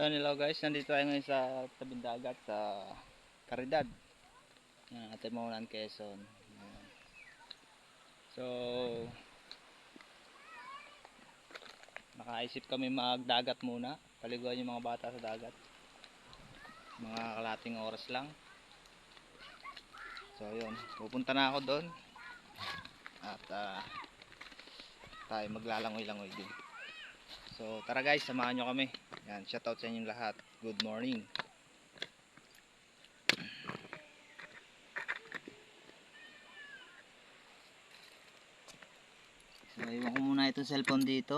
Ayun, hello guys, nandito tayo ngayon sa tabing sa Caridad. Yan, Ate Maunan, Quezon. Yan. So, nakaisip kami magdagat muna. Paliguan yung mga bata sa dagat. Mga kalating oras lang. So, yun. Pupunta na ako doon. At, ah, tayo maglalangoy-langoy din. So, tara guys, samahan nyo kami. Yan, shoutout sa inyong lahat. Good morning. So, iwan ko muna itong cellphone dito.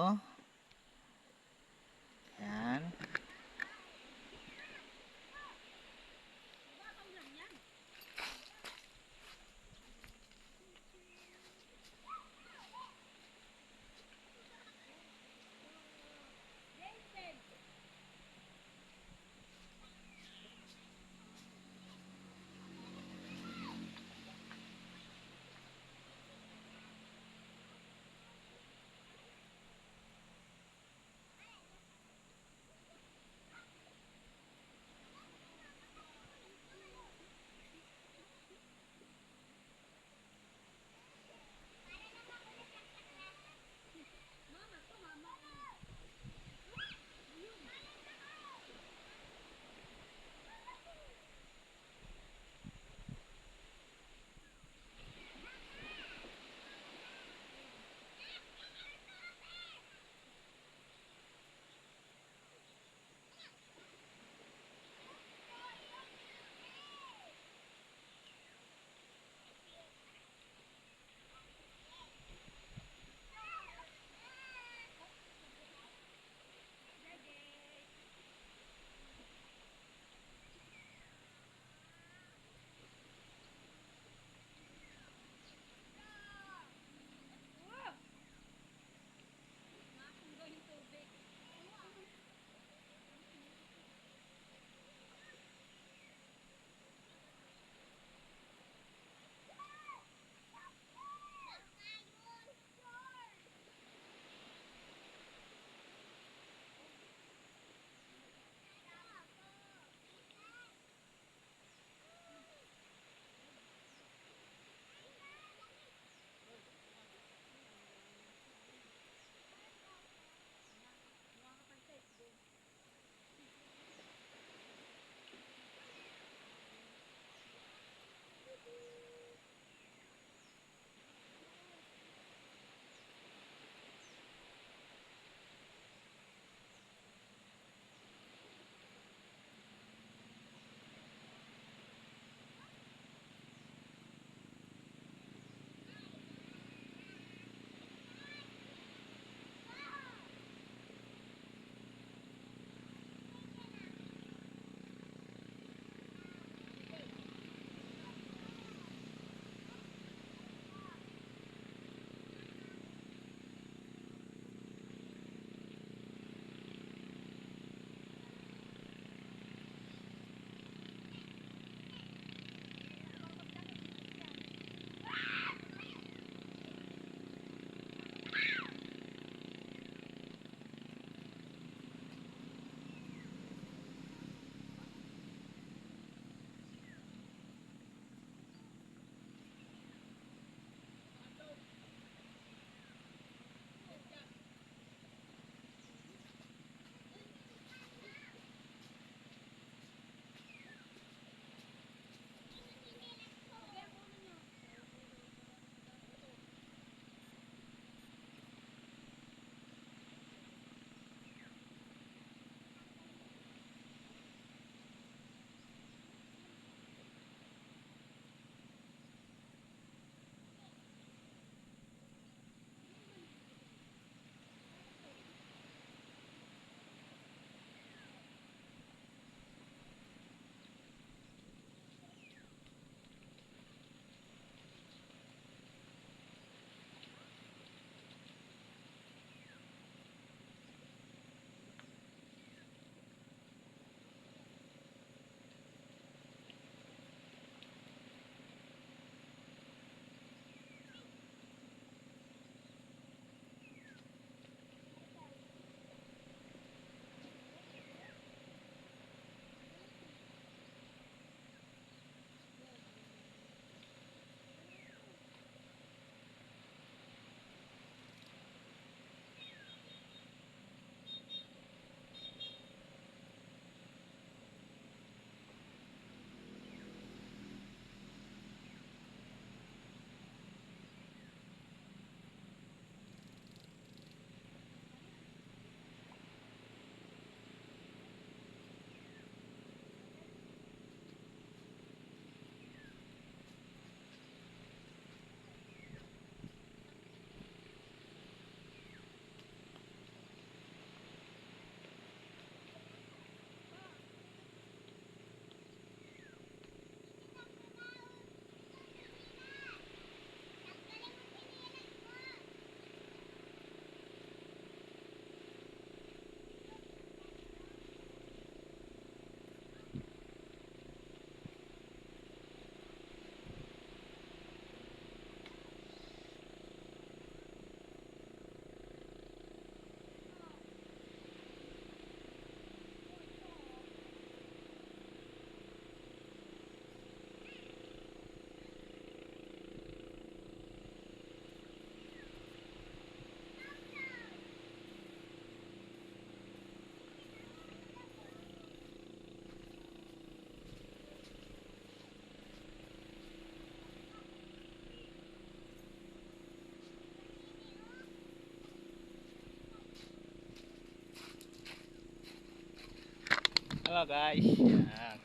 Hello guys. Yan.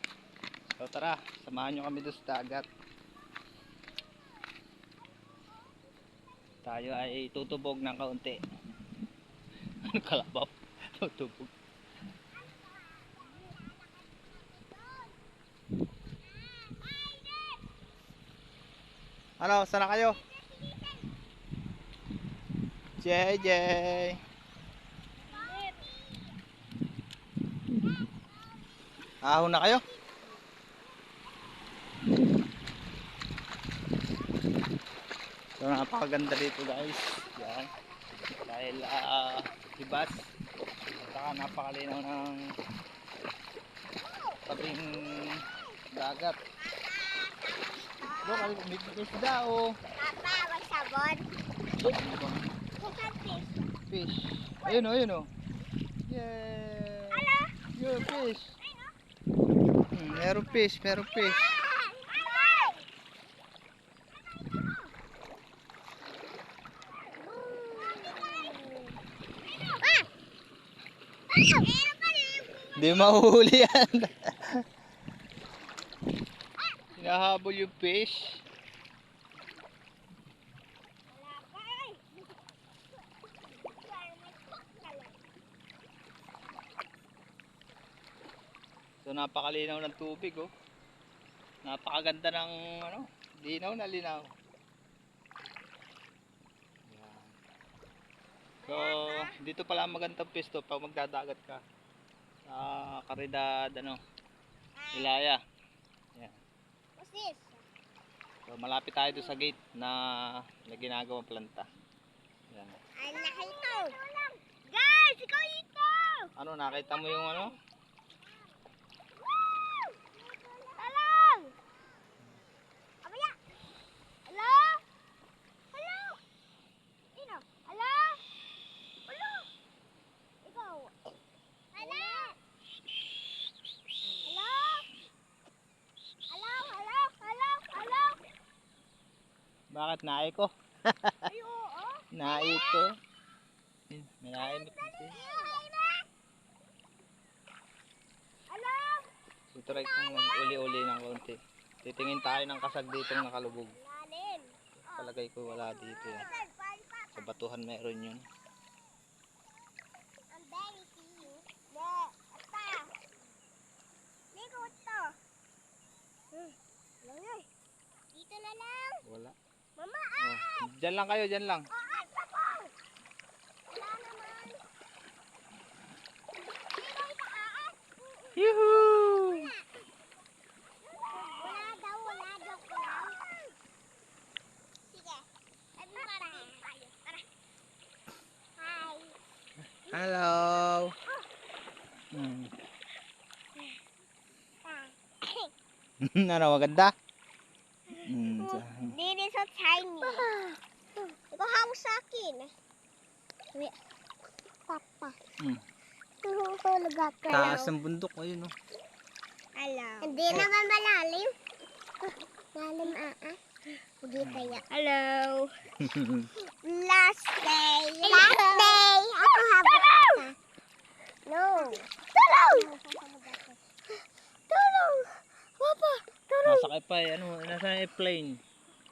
So tara, samahan nyo kami doon sa dagat. Tayo ay tutubog ng kaunti. Ano kalabaw? Tutubog. Ano, sana kayo? JJ. Ahon na kayo? So napakaganda dito guys. Yan. Dahil ah ibas. At saka napakalinaw ng tabing dagat. Look, may isda oh. Papa, magsabon. Bukan fish. Fish. Ayun oh, ayun oh. Yay! Ala! Yun, fish. Meron fish, meron fish. Hindi mahuhuli yan. Hinahabol yung fish. So napakalinaw ng tubig oh. Napakaganda ng ano, linaw na linaw. Yan. So dito pala magandang pwesto pag magdadagat ka. Sa Caridad ano, Ilaya. Yan. What's this? So malapit tayo doon sa gate na, na ginagawang planta. Yan. Ay, nakita. Guys, ikaw ito! Ano nakita mo yung ano? Talong! Abaya! Hello? Hello? Sino? Hello? Hello? Ikaw? Hello? Hello? Hello? Hello? Hello? Hello? Bakit naay ko? Ay, oo. Naay ko. Nanaimik natin. Hello? So try kong mag-uli-uli ng konti. Titingin tayo ng kasag dito nakalubog. Palagay ko wala dito yan. Sa batuhan meron yun. Hmm. Langoy. Dito na lang. Wala. Mama, Oh, dyan lang kayo, dyan lang. oh, ay, papaw. Wala naman. Ito, ah. Yuhuu! Wala daw, wala daw, wala. Sige. Ano para? Tara. Hi. Hello! Hmm. ano, maganda? Hmm, sa- This is so tiny. Ikaw hawak sa akin. Sabi, Papa. Hmm. Tuhulog ako. Taas ng bundok, ayun oh. Hello. Hindi naman malalim. Malalim ah ah. Hindi kaya. Hello. Last day. Last day. Ako habang ka. No. Tulong! Tulong! Papa! Tulong! Nasakay pa eh, ano, nasa airplane.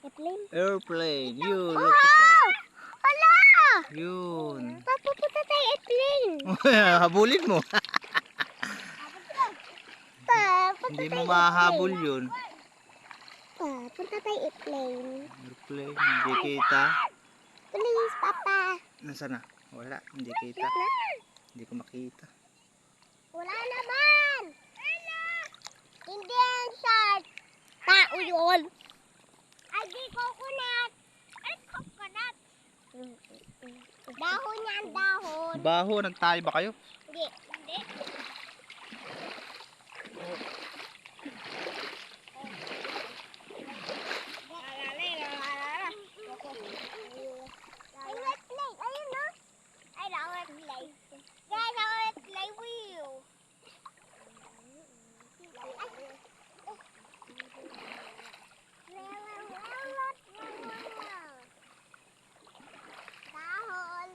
Airplane? Airplane, yun, look at that. Wow! Hala! Yun. Papa, punta tayo airplane. Habulin mo. Pa, punta Hindi mo mahabol airplane. yun. Pa, punta tayo airplane. Airplane, hindi kita. Please, Papa. Nasaan na? Wala, hindi kita. Hindi ko makita. Wala naman. Hindi yan shark. Tao yun. Ay, di coconut. Ay, coconut. Dahon yan, dahon. Baho, nagtayo ba kayo? Hindi, hindi. Ay, let's play. Ayun, no? Ay, I want to play. Guys, I want to play with you. Dahon.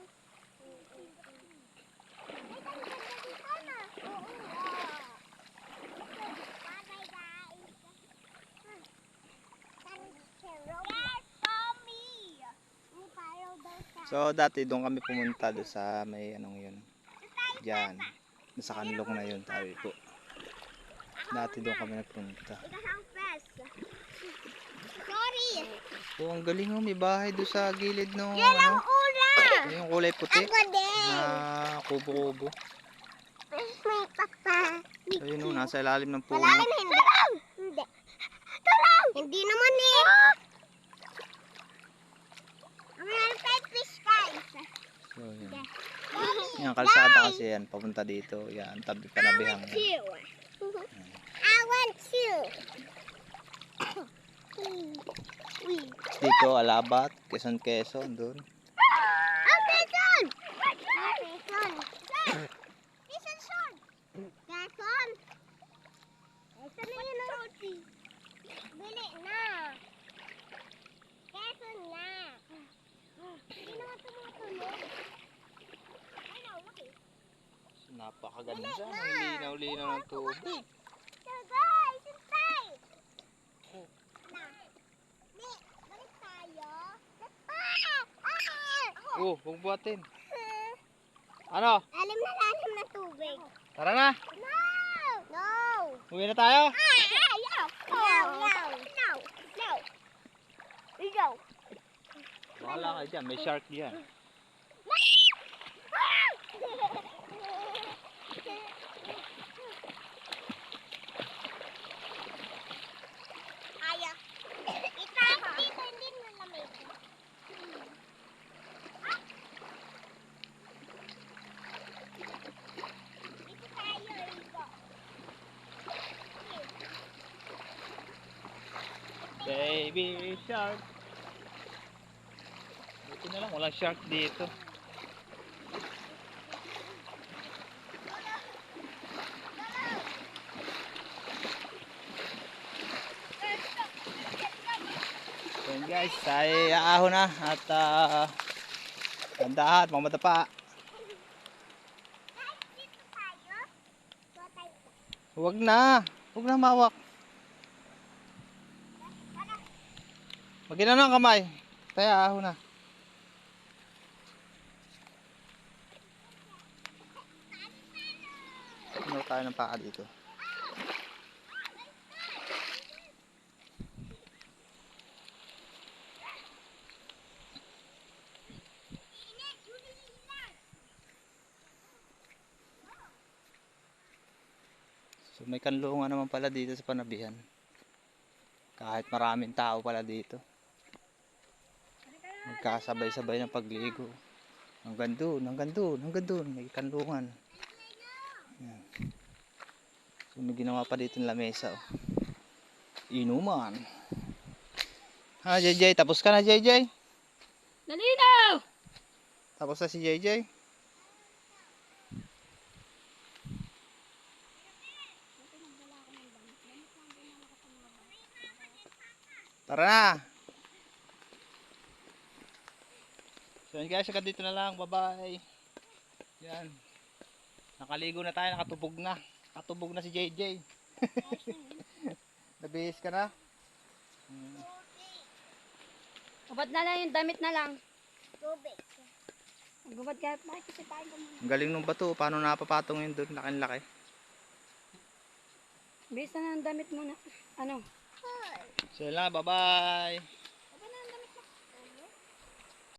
Ay, ang ganda dito na. So dati doon kami pumunta doon sa may anong yun. Diyan. Sa kanlong na yun tayo po. Dati doon kami nagpunta. Sorry. Oh, ang galing oh, may bahay doon sa gilid no. Yan ang Ano, una. yung kulay puti Ako din. na kubo-kubo. May papa. Ayun oh, nasa ilalim ng puno. Malalim hindi. Hindi. Tulong! Hindi naman eh. Ang meron tayong fish guys. So, yan. Mommy, Yan, kalsada kasi yan, papunta dito. Yan, tabi panabihan. I want you. I want you. Dito, Alabat, Quezon, Quezon, doon. Ang Quezon! Quezon! Quezon, son! Quezon! Quezon na yun ang roti. Bili na. Quezon na. Hindi naman tumutunog. Ay, laki. Napakaganda. Ang linaw-linaw ng tubig. Guys. Di, balik tayo. Ah! Ah! Oh, huwag buhatin. Ano? Alam na lalim na tubig. Tara na. No! No! Uwi na tayo. Ah! Ah! No! No! No! No! No! No! Wala ka dyan, may shark dyan. Kaya. Itago dito, hindi malamig. Dito tayo, Rico. Baby shark. Buti na lang, walang shark dito. So yun guys, tayo aahon na at uh. Guys, dito tayo. Dito tayo. Huwag na, huwag na mawak. Magina na kamay. Tayo ahon na. Ano tayo ng paa dito? So may kanlungan naman pala dito sa panabihan. Kahit maraming tao pala dito. Magkasabay-sabay ng pagligo. Hanggang doon, hanggang doon, hanggang doon. May kanlungan. Yan. So may ginawa pa dito ng lamesa. Oh. Inuman. Ha, JJ, tapos ka na, JJ? Nalinaw! Tapos na si JJ? Tara na! So yun guys, hanggang dito na lang. Bye-bye. Yan. Nakaligo na tayo, nakatubog na. Nakatubog na si JJ. Nabihis ka na? Ubad na lang yung damit na lang. Tubig. Gubad ka, makikisipain ko muna. Ang galing nung bato. Paano napapatong yun doon? Laki-laki. Bisa na ng damit muna. Ano? So yun lang, bye-bye.